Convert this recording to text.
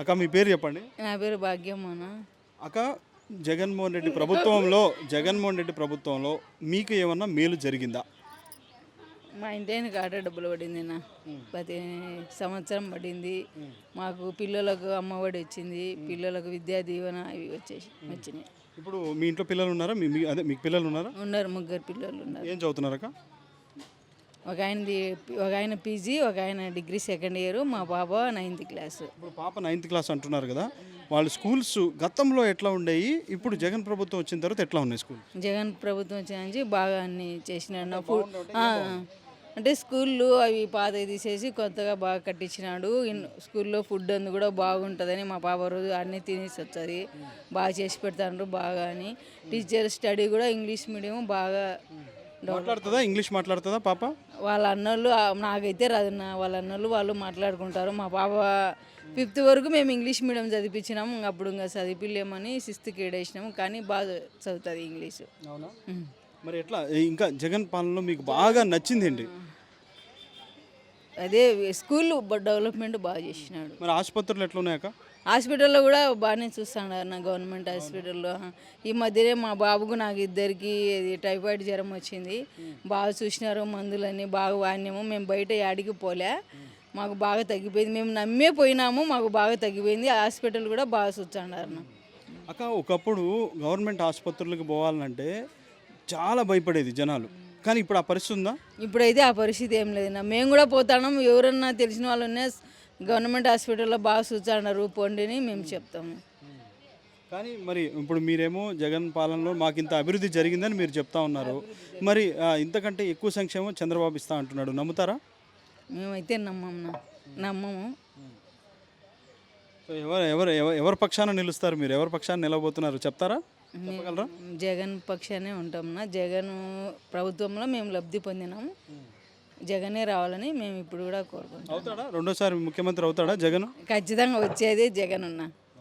అక్క మీ పేరు చెప్పండి. నా పేరు భాగ్యమ్మన అక్క జగన్మోహన్ రెడ్డి ప్రభుత్వంలో జగన్మోహన్ రెడ్డి ప్రభుత్వంలో మీకు ఏమన్నా మేలు జరిగిందా? మా ఇంటి కాట డబ్బులు పడింది నా ప్రతి సంవత్సరం పడింది. మాకు పిల్లలకు అమ్మఒడి వచ్చింది. పిల్లలకు విద్యా దీవెన ఇవి వచ్చేసి వచ్చినాయి. ఇప్పుడు మీ ఇంట్లో పిల్లలు ఉన్నారా? మీ మీ- అదే మీకు పిల్లలు ఉన్నారా? ఉన్నారు ముగ్గురు పిల్లలు ఉన్నారు. ఏం చదువుతున్నారు ఒక ఆయనది ఒక ఆయన పీజీ ఒక ఆయన డిగ్రీ సెకండ్ ఇయర్ మా బాబా నైన్త్ క్లాస్. ఇప్పుడు పాప నైన్త్ క్లాస్ అంటున్నారు కదా వాళ్ళ స్కూల్స్ గతంలో ఎట్లా ఉండేవి ఇప్పుడు జగన్ ప్రభుత్వం వచ్చిన తర్వాత ఎట్లా ఉన్నాయి స్కూల్ జగన్ ప్రభుత్వం వచ్చినాంచి బాగా అన్ని చేసినాడు. అంటే స్కూళ్ళు అవి పాతవి తీసేసి కొత్తగా బాగా కట్టించినాడు. స్కూల్లో ఫుడ్ అందు కూడా బాగుంటుందని మా పాప రోజు అన్నీ తినేసి వచ్చేది బాగా చేసి పెడతాండ్రు బాగా అని. టీచర్ స్టడీ కూడా ఇంగ్లీష్ మీడియం బాగా మాట్లాడుతుందా ఇంగ్లీష్ మాట్లాడుతుందా పాప? వాళ్ళ అన్నోళ్ళు నాకైతే రాదు నా వాళ్ళ అన్నోళ్ళు వాళ్ళు మాట్లాడుకుంటారు. మా పాప ఫిఫ్త్ వరకు మేము ఇంగ్లీష్ మీడియం చదివించినాము అప్పుడు ఇంకా చదివిలేమని సిక్స్త్కి ఏడేసినాము కానీ బాగా చదువుతుంది ఇంగ్లీషు. అవునా. మరి ఎట్లా? ఇంకా జగన్ పాలనలో మీకు బాగా నచ్చింది ఏంటి? అదే స్కూల్ డెవలప్మెంట్ బాగా చేసినాడు. మరి ఆసుపత్రులు ఎట్లా ఉన్నాయక్క హాస్పిటల్లో కూడా బాగానే చూస్తాడు నా గవర్నమెంట్ హాస్పిటల్లో. ఈ మధ్యనే మా బాబుకు నాకు ఇద్దరికి ఇది టైఫాయిడ్ జ్వరం వచ్చింది. బాగా చూసినారు మందులన్నీ బాగా వాడినాము. మేము బయట యాడికి పోలే. మాకు బాగా తగ్గిపోయింది. మేము నమ్మే పోయినాము మాకు బాగా తగ్గిపోయింది. హాస్పిటల్ కూడా బాగా చూస్తాడారు అక్క ఒకప్పుడు గవర్నమెంట్ ఆసుపత్రులకు పోవాలంటే చాలా భయపడేది జనాలు. కానీ ఇప్పుడు ఆ పరిస్థితి ఉందా? ఇప్పుడైతే ఆ పరిస్థితి ఏం లేదు నా మేము కూడా పోతాం ఎవరన్నా తెలిసిన వాళ్ళు ఉన్నా గవర్నమెంట్ హాస్పిటల్లో బాగా చూస్తాడారు పోండిని మేము చెప్తాము. కానీ మరి ఇప్పుడు మీరేమో జగన్ పాలనలో మాకు ఇంత అభివృద్ధి జరిగిందని మీరు చెప్తా ఉన్నారు. మరి ఇంతకంటే ఎక్కువ సంక్షేమం చంద్రబాబు ఇస్తా అంటున్నాడు. నమ్ముతారా? మేమైతే నమ్మము. ఎవరు ఎవరు ఎవరు ఎవరి పక్షాన నిలుస్తారు మీరు? ఎవరి పక్షాన నిలబోతున్నారు చెప్తారా? చెప్పగలరా? జగన్ పక్షానే ఉంటాం నా జగన్ ప్రభుత్వంలో మేము లబ్ధి పొందినాము. జగనే రావాలని మేము ఇప్పుడు కూడా కోరుకుంటాం అవుతాడా? రెండోసారి ముఖ్యమంత్రి అవుతాడా జగన్? ఖచ్చితంగా వచ్చేది జగన్ ఉన్నా